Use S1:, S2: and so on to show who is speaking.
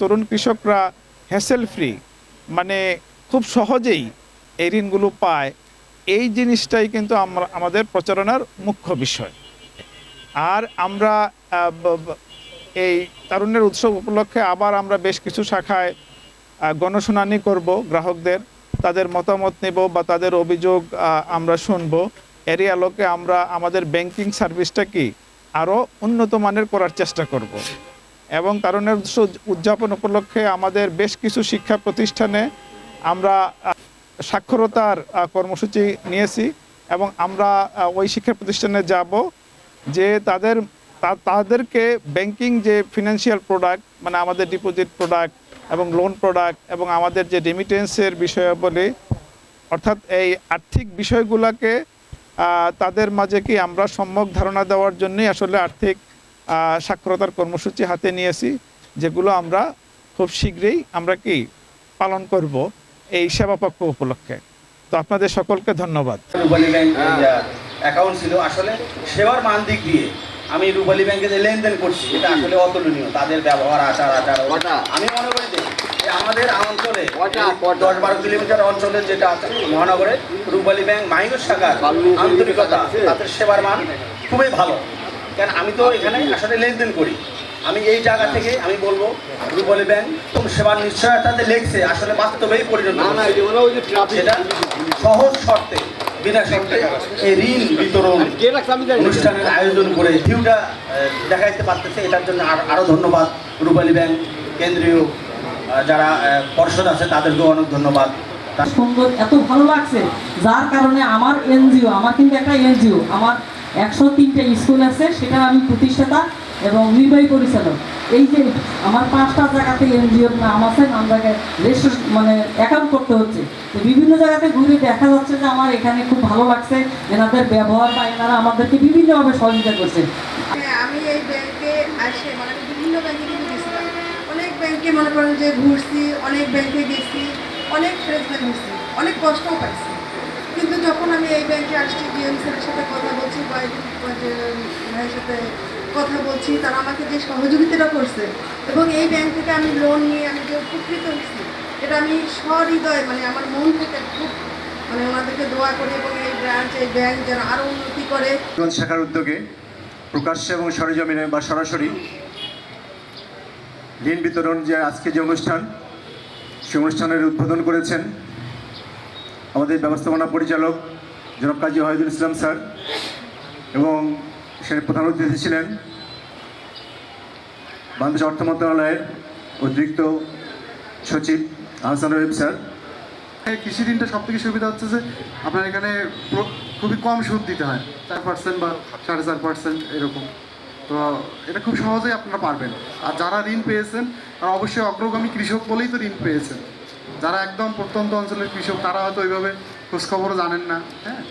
S1: তরুণ কৃষকরা hassle free মানে খুব সহজেই এই ঋণগুলো পায়। এই জিনিসটাই কিন্তু আমরা, আমাদের প্রচারণার মুখ্য বিষয়। আর আমরা এই তারুণ্যের উৎসব উপলক্ষে আবার আমরা বেশ কিছু শাখায় গণশুনানি করব গ্রাহকদের। তাদের মতামত নেব বা তাদের অভিযোগ আমরা শুনব। এরই আলোকে আমরা আমাদের ব্যাংকিং সার্ভিসটা কি আরও উন্নত মানের করার চেষ্টা করব। এবং উৎসব উদযাপন উপলক্ষে আমাদের বেশ কিছু শিক্ষা প্রতিষ্ঠানে আমরা সাক্ষরতার কর্মসূচি নিয়েছি এবং আমরা ওই শিক্ষা প্রতিষ্ঠানে যাব যে তাদের তাদেরকে ব্যাংকিং যে ফিনান্সিয়াল প্রোডাক্ট মানে আমাদের ডিপোজিট প্রোডাক্ট এবং লোন প্রোডাক্ট এবং আমাদের যে রেমিটেন্সের বিষয়াবলী, অর্থাৎ এই আর্থিক বিষয়গুলোকে তাদের মাঝে কি আমরা সম্যক ধারণা দেওয়ার জন্যই আসলে আর্থিক সাক্ষরতার কর্মসূচি হাতে নিয়েছি যেগুলো আমরা খুব শীঘ্রই আমরা কি পালন করব এই সেবা পক্ষ উপলক্ষে। তো আপনাদের সকলকে ধন্যবাদ।
S2: রূপালী ব্যাংক অ্যাকাউন্ট ছিল আসলে সেবার মান দিক দিয়ে আমি রূপালী ব্যাংকে যে লেনদেন করছি এটা আসলে অতুলনীয়। তাদের ব্যবহার আচার আচার আমি মনে করি যে আমাদের অঞ্চলে? দশ বারো কিলোমিটার অঞ্চলে যেটা আছে মহানগরে রূপালী ব্যাংক মাহিনুর শাখার আন্তরিকতা তাদের সেবার মান খুবই ভালো। কেন আমি তো এখানে আসলে লেনদেন করি। আমি এই জায়গা থেকে আমি বলব রূপালী ব্যাংক এবং সেবার নিশ্চয়তাতে লেগছে আসলে বাস্তবেই পরিণত
S3: না না
S2: হচ্ছে।
S3: এটা ওই যে ট্রাফিক
S2: সেটা সহজ শর্তে বিনা শর্তে এই ঋণ বিতরণ। অনুষ্ঠানের আয়োজন করে ভিউটা দেখাইতে পারতেছে। এটার জন্য আর- আরও ধন্যবাদ রূপালী ব্যাংক কেন্দ্রীয় যারা পর্ষদ আছে তাদেরকেও অনেক ধন্যবাদ।
S4: সুন্দর এত ভালো লাগছে। যার কারণে আমার এনজিও আমার কিন্তু একটা এনজিও আমার একশো তিনটে স্কুল আছে সেটা আমি প্রতিষ্ঠাতা এবং নির্বাহী পরিচালক। এই যে আমার পাঁচটা জায়গাতে এনজিওর নাম আছে নামটাকে রেজিস্টার মানে অ্যাকাউন্ট করতে হচ্ছে। তো বিভিন্ন জায়গাতে ঘুরে দেখা যাচ্ছে যে আমার এখানে খুব ভালো লাগছে, এনাদের ব্যবহার বা এনারা আমাদেরকে বিভিন্নভাবে সহযোগিতা করছে।
S5: হ্যাঁ আমি এই ব্যাংকে আসে মানে বিভিন্ন ব্যাংকে কিন্তু অনেক ব্যাংকে মনে করেন যে ঘুরছি, অনেক ব্যাংকে গেছি, অনেক ট্রেসমেন্ট হয়েছি অনেক কষ্টও পাইছি। কিন্তু যখন আমি এই ব্যাংকে আসছি ডিএম স্যারের সাথে কথা বলছি যে, ভাইয়ের সাথে কথা বলছি, তারা আমাকে যে সহযোগিতাটা করছে এবং এই ব্যাংক থেকে আমি লোন নিয়ে আমি যে উপকৃত হয়েছি, এটা আমি সহৃদয় মানে আমার মন থেকে খুব মানে ওনাদেরকে দোয়া করি এবং এই ব্রাঞ্চ এই ব্যাংক যেন আরও উন্নতি করে।
S6: শাখার উদ্যোগে প্রকাশ্যে এবং সরেজমিনে বা সরাসরি ঋণ বিতরণ যে আজকে যে অনুষ্ঠান সেই অনুষ্ঠানের উদ্বোধন করেছেন আমাদের ব্যবস্থাপনা পরিচালক জনাব কাজী ওয়াহিদুল ইসলাম স্যার এবং সেখানে প্রধান অতিথি ছিলেন বাংলাদেশ অর্থ মন্ত্রণালয়ের অতিরিক্ত সচিব আহসান রহিম স্যার।
S7: কৃষি ঋণটা সব থেকে সুবিধা হচ্ছে যে আপনার এখানে খুবই কম সুদ দিতে হয়, চার পার্সেন্ট বা সাড়ে চার পার্সেন্ট এরকম। তো এটা খুব সহজেই আপনারা পারবেন। আর যারা ঋণ পেয়েছেন, তারা অবশ্যই অগ্রগামী কৃষক বলেই তো ঋণ পেয়েছেন। যারা একদম প্রত্যন্ত অঞ্চলের কৃষক তারা হয়তো ওইভাবে খোঁজখবরও জানেন না হ্যাঁ?